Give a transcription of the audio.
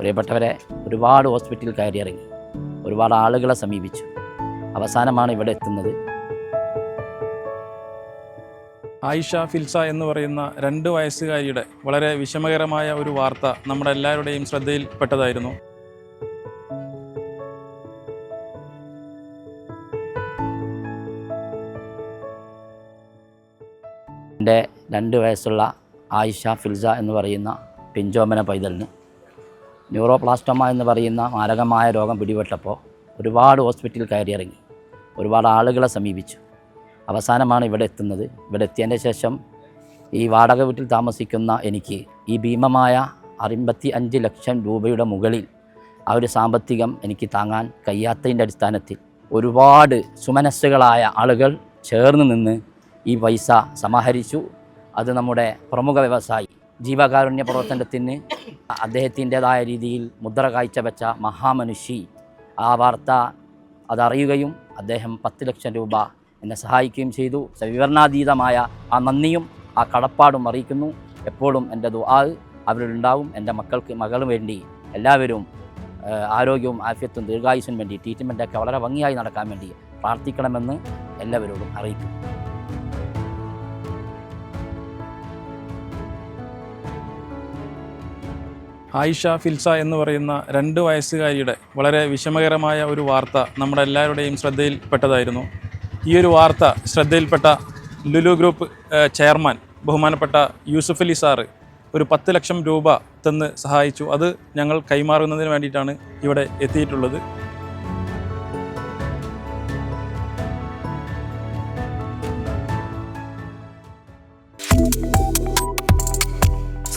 പ്രിയപ്പെട്ടവരെ ഒരുപാട് ഹോസ്പിറ്റലിൽ കയറി ഇറങ്ങി ഒരുപാട് ആളുകളെ സമീപിച്ചു. അവസാനമാണ് ഇവിടെ എത്തുന്നത്. ആയിഷ ഫിൽസ എന്ന് പറയുന്ന രണ്ട് വയസ്സുകാരിയുടെ വളരെ വിഷമകരമായ ഒരു വാർത്ത നമ്മുടെ എല്ലാവരുടെയും ശ്രദ്ധയിൽപ്പെട്ടതായിരുന്നു എന്റെ രണ്ട് വയസ്സുള്ള ആയിഷ ഫിൽസ എന്ന് പറയുന്ന പിഞ്ചോമന പൈതലിന് ന്യൂറോപ്ലാസ്റ്റോമ എന്ന് പറയുന്ന മാരകമായ രോഗം പിടിപെട്ടപ്പോൾ ഒരുപാട് ഹോസ്പിറ്റലിൽ കയറി ഇറങ്ങി ഒരുപാട് ആളുകളെ സമീപിച്ചു. അവസാനമാണ് ഇവിടെ എത്തുന്നത്. ഇവിടെ എത്തിയതിന്റെ ശേഷം ഈ വാടക വീട്ടിൽ താമസിക്കുന്ന എനിക്ക് ഈ ഭീമമായ അറുപത്തി അഞ്ച് ലക്ഷം രൂപയുടെ മുകളിൽ ആ ഒരു സാമ്പത്തികം എനിക്ക് താങ്ങാൻ കഴിയാത്തതിന്റെ അടിസ്ഥാനത്തിൽ ഒരുപാട് സുമനസ്സുകളായ ആളുകൾ ചേർന്ന് നിന്ന് ഈ പൈസ സമാഹരിച്ചു. അത് നമ്മുടെ പ്രമുഖ വ്യവസായി ജീവകാരുണ്യ പ്രവർത്തനത്തിന് അദ്ദേഹത്തിന്റെതായ രീതിയിൽ മുദ്ര കാഴ്ചവെച്ച മഹാമനുഷി ആ വാർത്ത അതറിയുകയും അദ്ദേഹം പത്ത് ലക്ഷം രൂപ എന്നെ സഹായിക്കുകയും ചെയ്തു. വിവരണാതീതമായ ആ നന്ദിയും ആ കടപ്പാടും അറിയിക്കുന്നു. എപ്പോഴും എന്റെ ദുആ അവരിലുണ്ടാവും. എന്റെ മക്കൾക്ക് മകളും വേണ്ടി എല്ലാവരും ആരോഗ്യവും ആഫ്യത്തും ദീർഘായുസിനും വേണ്ടി ട്രീറ്റ്മെന്റൊക്കെ വളരെ ഭംഗിയായി നടക്കാൻ വേണ്ടി പ്രാർത്ഥിക്കണമെന്ന് എല്ലാവരോടും അറിയിക്കും ആയിഷ ഫിൽസ എന്ന് പറയുന്ന രണ്ട് വയസ്സുകാരിയുടെ വളരെ വിഷമകരമായ ഒരു വാർത്ത നമ്മുടെ എല്ലാവരുടെയും ശ്രദ്ധയിൽപ്പെട്ടതായിരുന്നു ഈ ഒരു വാർത്ത ശ്രദ്ധയിൽപ്പെട്ട ലുലു ഗ്രൂപ്പ് ചെയർമാൻ ബഹുമാനപ്പെട്ട യൂസുഫ് അലി സാറ് ഒരു പത്ത് ലക്ഷം രൂപ തന്ന് സഹായിച്ചു. അത് ഞങ്ങൾ കൈമാറുന്നതിന് വേണ്ടിയിട്ടാണ് ഇവിടെ എത്തിയിട്ടുള്ളത്.